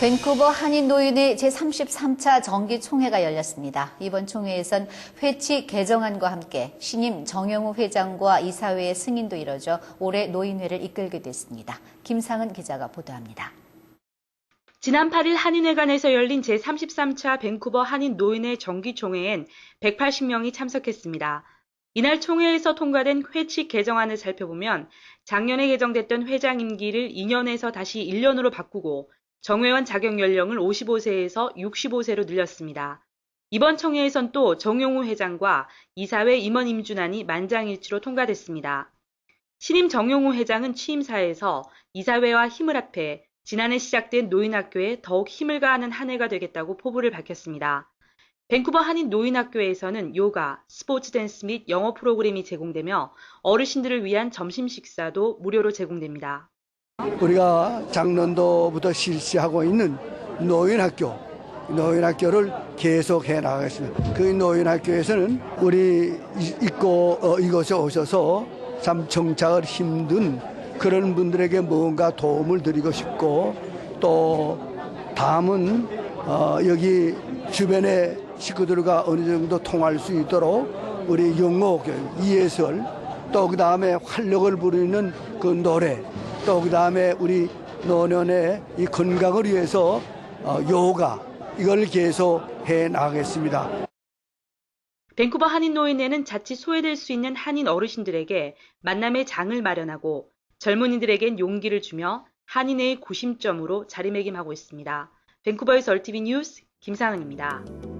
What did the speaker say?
밴쿠버 한인노인의 제33차 정기총회가 열렸습니다. 이번 총회에선 회치 개정안과 함께 신임 정영우 회장과 이사회의 승인도 이뤄져 올해 노인회를 이끌게 됐습니다. 김상은 기자가 보도합니다. 지난 8일 한인회관에서 열린 제33차 밴쿠버 한인 노인회 정기총회엔 180명이 참석했습니다. 이날 총회에서 통과된 회칙 개정안을 살펴보면 작년에 개정됐던 회장 임기를 2년에서 다시 1년으로 바꾸고 정회원 자격 연령을 55세에서 65세로 늘렸습니다. 이번 청회에선 또 정용우 회장과 이사회 임원 임준안이 만장일치로 통과됐습니다. 신임 정용우 회장은 취임사에서 이사회와 힘을 합해 지난해 시작된 노인학교에 더욱 힘을 가하는 한 해가 되겠다고 포부를 밝혔습니다. 밴쿠버 한인 노인학교에서는 요가, 스포츠 댄스 및 영어 프로그램이 제공되며 어르신들을 위한 점심 식사도 무료로 제공됩니다. 우리가 작년도부터 실시하고 있는 노인학교, 노인학교를 계속해 나가겠습니다. 그 노인학교에서는 우리 있고 어, 이곳에 오셔서 참 정착을 힘든 그런 분들에게 뭔가 도움을 드리고 싶고 또 다음은 어, 여기 주변의 식구들과 어느 정도 통할 수 있도록 우리 영어 교육, 이해설 또 그 다음에 활력을 부르는 그 노래 또 그 다음에 우리 노년의 이 건강을 위해서 어, 요가 이걸 계속 해 나가겠습니다. 밴쿠버 한인 노인회는 자칫 소외될 수 있는 한인 어르신들에게 만남의 장을 마련하고 젊은이들에겐 용기를 주며 한인회의 구심점으로 자리매김하고 있습니다. 밴쿠버에서 얼티비 뉴스 김상은입니다.